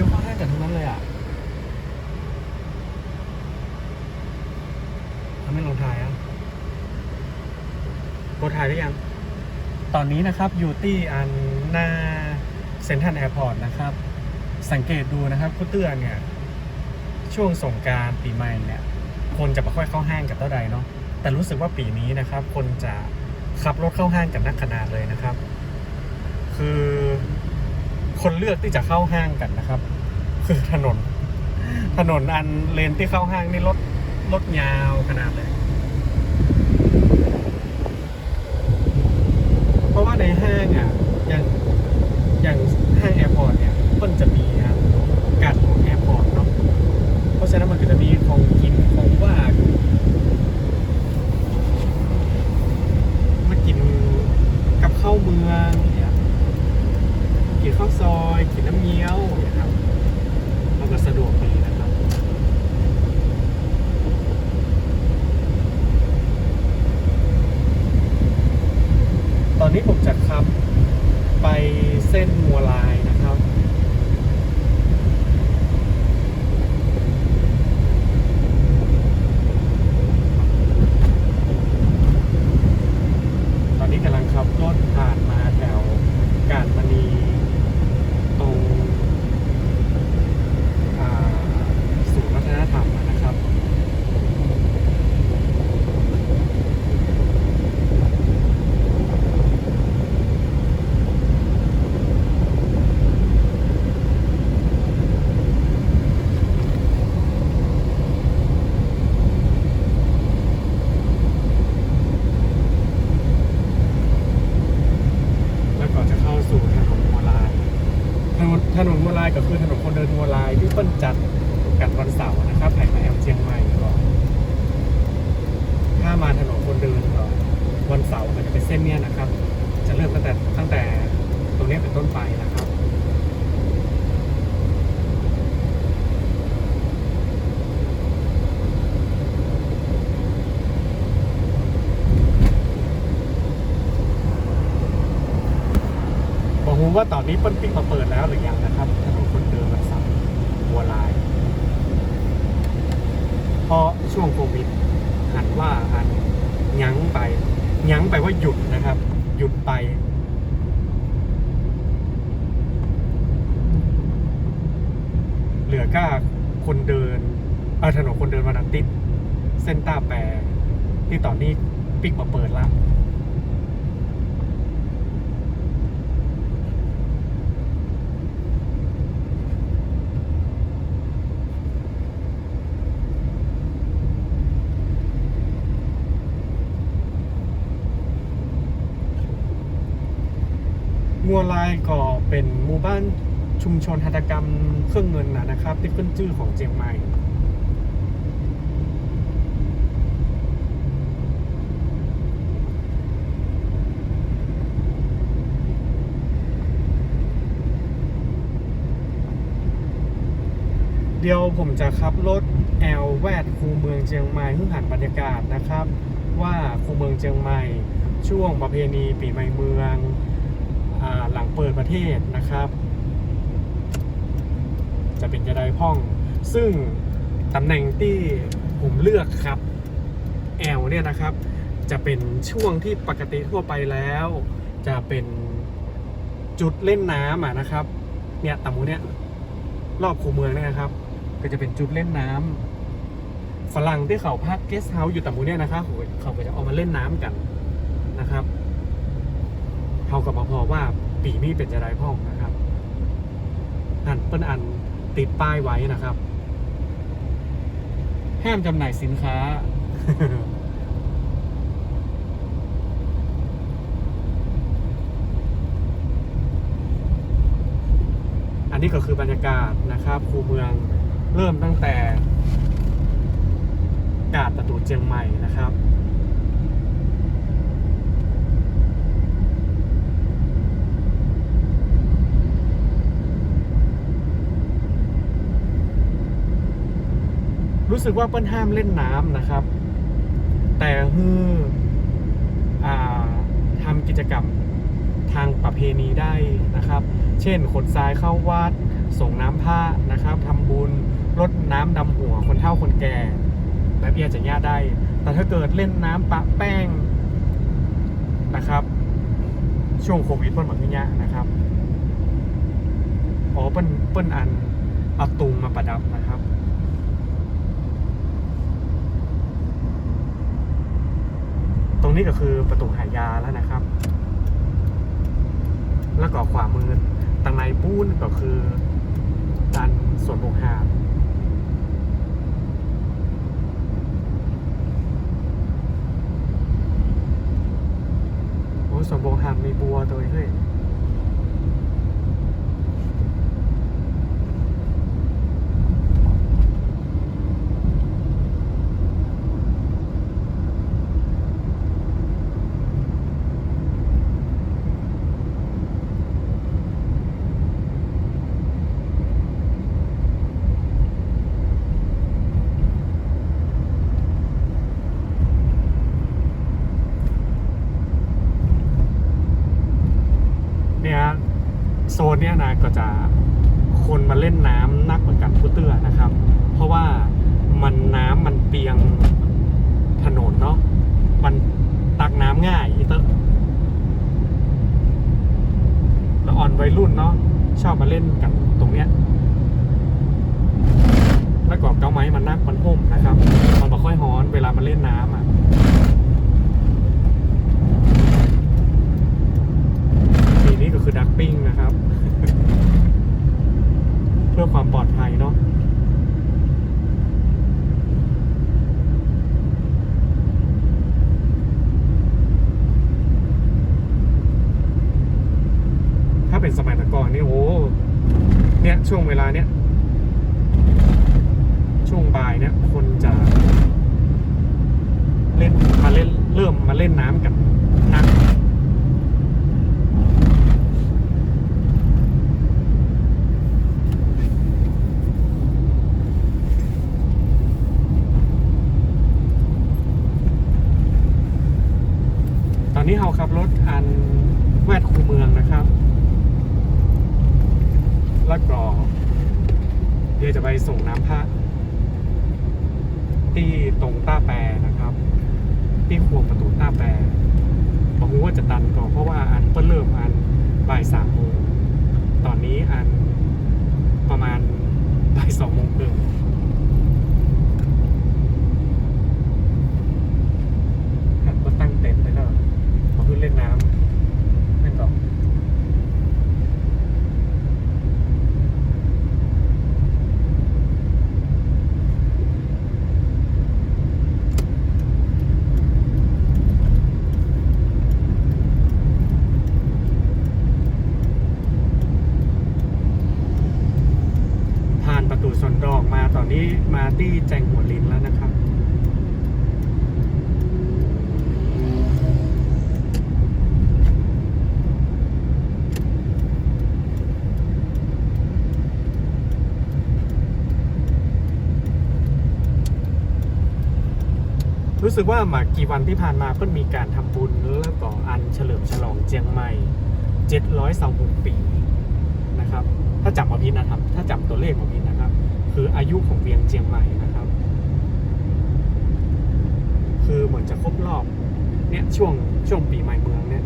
วิวเข้าห้างกันทั้งนั้นเลยอะทำให้ลองถ่ายอะโกดถ่ายได้ยัง ตอนนี้นะครับอยู่ที่อันหน้าเซ็นทรัลแอร์พอร์ตนะครับ สังเกตดูนะครับคุณเตือนเนี่ย ช่วงสงการปีใหม่เนี่ย คนจะไม่ค่อยเข้าห้างกับเท่าใดเนาะแต่รู้สึกว่าปีนี้นะครับ คนจะขับรถเข้าห้างกันนักขนาดเลยนะครับ คือ คนเลือกที่จะเข้าห้างกันนะครับ คือถนน ถนนอันเลนที่เข้าห้างนี่รถรถยาวขนาดเลย เพราะว่าในห้างอะอย่างอย่างห้างแอร์พอร์ตเนี่ยมันจะมีการของแอร์พอร์ตเนาะเพราะฉะนั้นมันก็จะมีของกินของว่ามากินกับข้าวเมืองเนี่ย กินข้าวซอยกินน้ำเงี้ยวเนี่ยครับมันก็สะดวกดีนะครับ ตอนนี้ผมจะขับไปเส้นมัวลายนะครับ ตอนนี้กำลังขับรถผ่านมาแถวกาดมณีตรงอ่าศูนย์วัฒนธรรมนะครับ แล้วก็จะเข้าสู่ถนนมัวลาย ถนนถนนมัวลาย ก็คือถนนคนเดินมัวลายที่เปิ้นจัดกันวันเสาร์นะครับแห่งแอมเชียงใหม่ก็ถ้ามาถนนคนเดินก็วันเสาร์ก็จะเป็นเส้นเนี้ยนะครับ จะเริ่มตั้งแต่ตั้งแต่ตรงนี้เป็นต้นไปนะครับผมรู้ว่าตอนนี้เปิ้ลปิ้งมาเปิดแล้วหรือยังนะครับถนนคนเดินวันเสาร์บัวลาย เพราะ ช่วงโควิดหันว่าหันยั้งไป ยั้งไปว่าหยุดนะครับ หยุดไปเหลือก้าคนเดินเออถนนคนเดินวันอาทิตย์เส้นต้าแปรที่ตอนนี้ปิกมาเปิดละ มัวลายก็เป็นหมู่บ้านชุมชนหัตถกรรมเครื่องเงินนะนะครับ ที่ขึ้นชื่อของเจียงใหม่เดี๋ยวผมจะขับรถแอลแวดคูเมืองเจียงใหม่เพื่อหันบรรยากาศนะครับ ว่าคูเมืองเจียงใหม่ ช่วงประเพณีปีใหม่เมือง หลังเปิดประเทศนะครับ จะเป็นจะได้พ่อง ซึ่งตำแหน่งที่ผมเลือกครับแอลเนี่ยนะครับ จะเป็นช่วงที่ปกติทั่วไปแล้ว จะเป็นจุดเล่นน้ำอะนะครับ เนี่ยตำมูเนี่ยรอบคูเมืองเนี่ยนะครับ ก็จะเป็นจุดเล่นน้ำฝรั่งที่เขาพักเกสเฮาส์อยู่ตำมูเนี่ยนะครับเขาก็จะเอามาเล่นน้ำกันนะครับ เท่ากับพอว่าปีนี้เป็นจะได้พ่องนะครับอันเปิ้นอันติดป้ายไว้นะครับ ห้ามจำหน่ายสินค้า อันนี้ก็คือบรรยากาศนะครับคูเมืองเริ่มตั้งแต่กาดประตูเจียงใหม่นะครับ รู้สึกว่าเปิ้ลห้ามเล่นน้ำนะครับ แต่ฮืออ่าทำกิจกรรมทางประเพณีได้นะครับ เช่น ขนทรายเข้าวัด ส่งน้ำผ้านะครับทำบุญรดน้ำดำหัว คนเฒ่าคนแก่แบบนี้อาจจะยาได้ แต่ถ้าเกิดเล่นน้ำปะแป้งนะครับ ช่วงโควิดเปิ้ลแบบนี้ยานะครับ อ๋อเปิ้ลเปิ้ลอันเอาตุงมาประดับนะครับ ตรงนี้ก็คือประตูหายาแล้วนะครับ แล้วก็ขวามือตังในปูนก็คือด้านสวนโรงหามโอ้สวนโรงหามมีบัวตัวนี้เฮ้ยเนี่ยโซ นเนี้ยนะก็จะคนมาเล่นน้ำนักเหมือนกันพุเตื้อนะครับ เพราะว่ามันน้ำมันเปียงถนนเนาะมันตักน้ำง่ายอีเตอร์แล้วอ่อนวัยรุ่นเนาะชอบมาเล่นกันตรงเนี้ยแล้วก็เก้าไม้มันนักมันห่มนะครับ มันบ่ค่อยฮ้อนเวลามันเล่นน้ำอะ ปีนี้ ก็คือดักปิ้งนะครับ เพื่อความปลอดภัยเนาะถ้าเป็นสมัยแต่ก่อนนี่โอ้เนี่ยช่วงเวลาเนี้ยช่วงบ่ายเนี่ยคนจะเล่นมาเล่นเริ่มมาเล่นน้ำกันหนัก ตอนนี้เราขับรถอันแวดคูเมืองนะครับ แล้วก็เดี๋ยวจะไปส่งน้ำพระที่ตรงต้าแปรนะครับ ที่ขวงประตูต้าแปรบอกว่าจะตันก่อนเพราะว่าอันเพิ่งเริ่มอันบ่ายสามโมงตอนนี้อันประมาณบ่ายสองโมงครึ่ง หัดมาตั้งเต็นท์แล้วก็มาขึ้นเล่นน้ำนั่นก่อนผ่านประตูสวนดอกมาตอ นนี้มาที่แจงหัวลินแล้วนะครับ รู้สึกว่ามากี่วันที่ผ่านมาเพิ่นมีการทำบุญแล้วก็อันเฉลิมฉลองเจียงใหม่ 726 ปีนะครับ ถ้าจำมาพิดนะครับ ถ้าจำตัวเลขมาพิดนะ คืออายุของเวียงเจียงใหม่นะครับ คือเหมือนจะครบรอบเนี่ยช่วงช่วงปีใหม่เมืองเนี่ย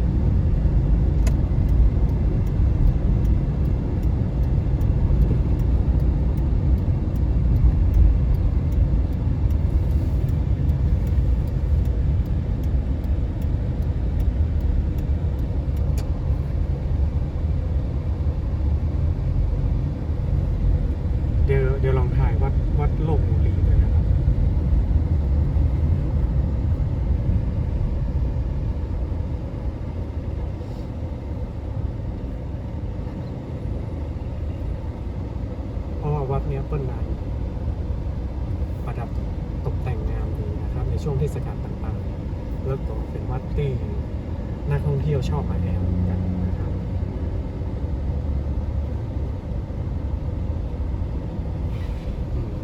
เดี๋ยวเดี๋ยวลองถ่ายวัดวัดโลกบุรีเลยนะครับ เพราะ วัดเนี้ยเปิ้ลนานประดับตกแต่งงามดีนะครับ ในช่วงเทศกาลต่างๆ แล้วก็เป็นวัดที่นักท่องเที่ยวชอบมาแอลกันนะครับ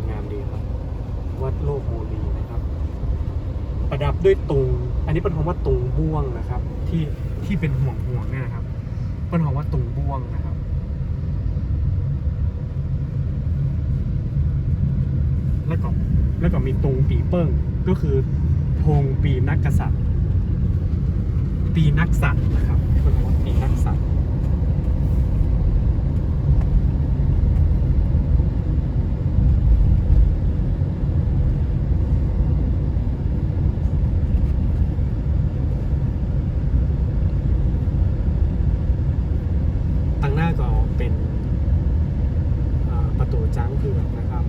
งามดีครับ วัดโลกโมลีนะครับ ประดับด้วยตุง อันนี้เป็นคำว่าตุงบ่วงนะครับ ที่ที่เป็นห่วงห่วงๆเนี่ยนะครับเป็นคำว่าตุงบ่วงนะครับ แล้วก็ แล้วก็มีตรงปีเปิ้งก็คือธงปีนักกษัตริย์ ปีนักสัตว์นะครับคนบอกว่าปีนักสัตว์ ตั้งหน้าก็เป็นอ่าประตูจ้างเผือกนะครับ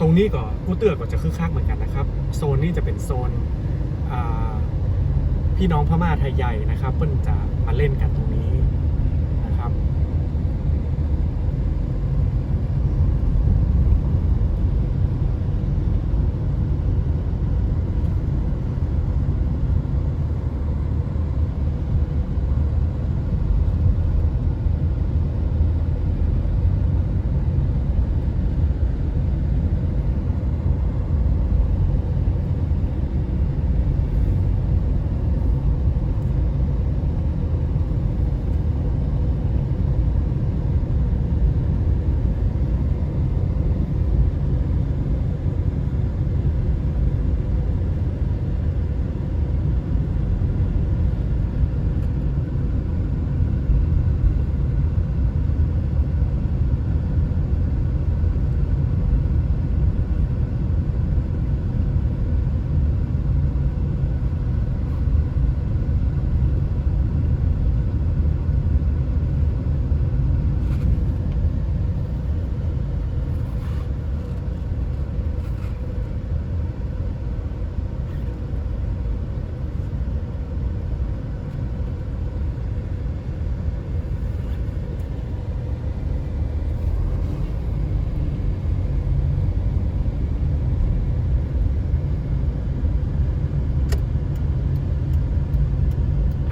ต รงนี้ก็กูเตือก็จะคึกคักเหมือนกันนะครับ โซนนี้จะเป็นโซนพี่น้องพม่าไทยใหญ่นะครับเพิ่นจะมาเล่นกันตรงนี้นะครับ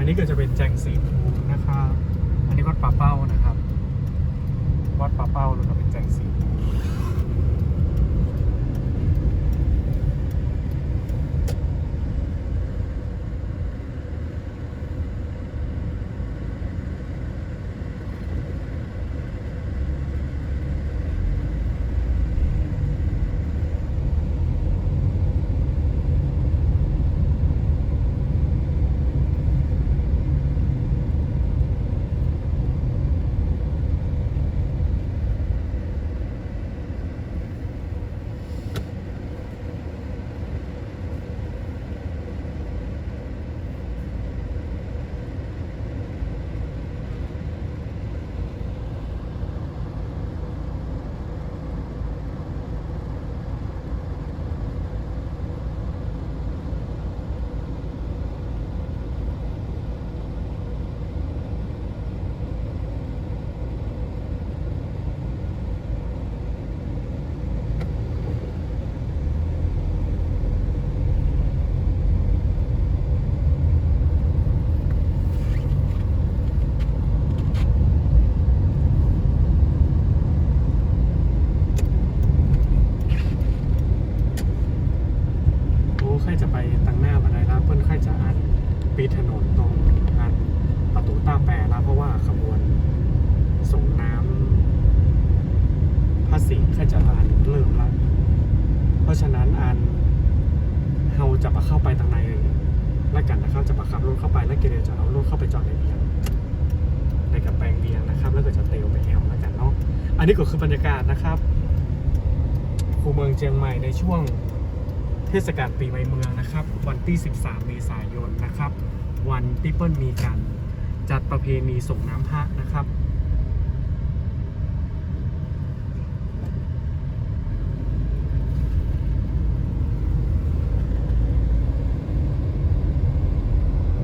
อันนี้ก็จะเป็นแจงสีภูมินะครับ อันนี้วัดป่าเป้านะครับ วัดป่าเป้าแล้วก็เป็นแจงสีภูมิโอ้ใครจะไปตั้งหน้าบันไดแล้วเพิ่นใครจะอัน ปีถนนตรงอันประตูต้าแปรแล้วเพราะว่าขบวนส่งน้ำภาษีใครจะอันเริ่มแล้ว เพราะฉะนั้นอันเราจะมาเข้าไปทางในแล้วกันนะครับ จะมาขับรถเข้าไปแล้วเกเรจะเอารถเข้าไปจอดในเบียงในกับแปลงเบียงนะครับ แล้วก็จะเตลไปแอมแล้วกันเนาะอันนี้ก็คือบรรยากาศนะครับคูเมืองเชียงใหม่ในช่วง เทศกาลปีใหม่เมืองนะครับ วันที่ 13 เมษายนนะครับ วันที่เปิ้ลมีการจัดประเพณีส่งน้ำพระนะครับ